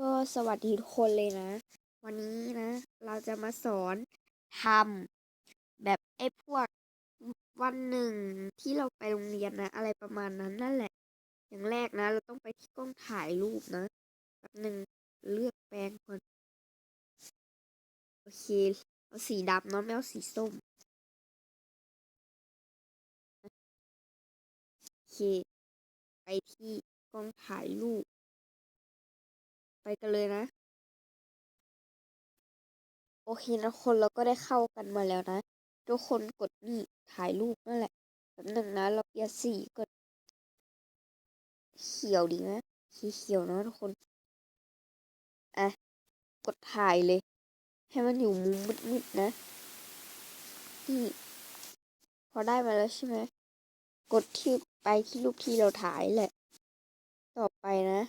ก็สวัสดีทุกคนเลยนะ วันนี้นะ เราจะมาสอนทำแบบไอ้พวกวันหนึ่งที่เราไปโรงเรียนนะ อะไรประมาณนั้นนั่นแหละ อย่างแรกนะ เราต้องไปที่กล้องถ่ายรูปนะแบบหนึ่งเลือกแปรงก่อนโอเค เอาสีดำเนาะไม่เอาสีส้มโอเค ไปที่กล้องถ่ายรูป ไปกันเลยนะ โอเคนะคนเราก็ได้เข้ากันมาแล้วนะ ทุกคนกดนี่ถ่ายรูปนั่นแหละแบบหนึ่งนะ เราเปลี่ยนสีกด เขียวดีนะสีเขียวนะทุกคนอะกดถ่ายเลย ให้มันอยู่มุมมืดๆนะนี่พอได้มาแล้วใช่ไหมกดที่ไปที่รูปที่เราถ่ายแหละ ต่อไปนะ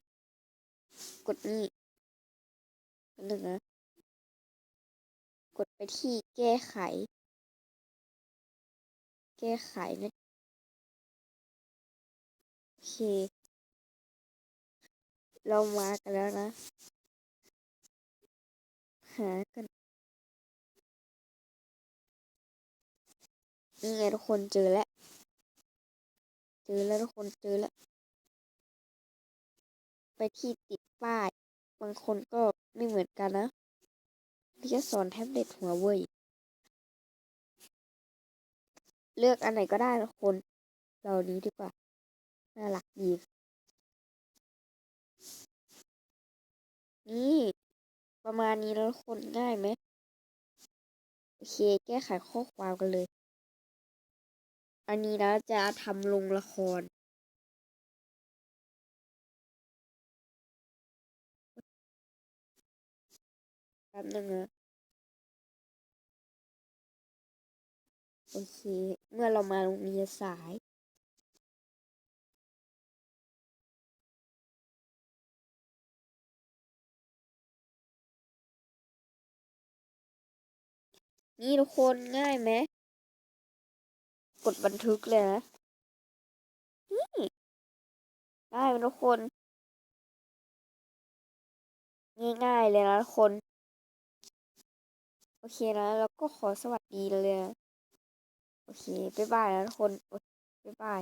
กดนี่หนึ่งนะกดไปที่แก้ไข แก้ไขนะโอเค เรามากันแล้วนะ หากันนี่ไงทุกคนเจอแล้ว เจอแล้วทุกคนเจอแล้ว ไปที่ติดป้าย บางคนก็ไม่เหมือนกันนะพี่จะสอนแท็บเล็ตหัวเว่ยเลือกอันไหนก็ได้ทุกคน เรานี้ดีกว่า น่ารักดี นี่ ประมาณนี้แล้วคนง่ายไหม โอเค แก้ไขข้อความกันเลย อันนี้นะจะทำลงละคร แป๊บนึงนะโอเค เมื่อเรามาโรงเรียนสาย นี่ทุกคนง่ายไหม กดบันทึกเลยนะ นี่ ได้ทุกคน ง่ายๆเลยนะทุกคน โอเคแล้วเราก็ขอสวัสดีเลย โอเค บ๊ายบายนะทุกคน บ๊ายบาย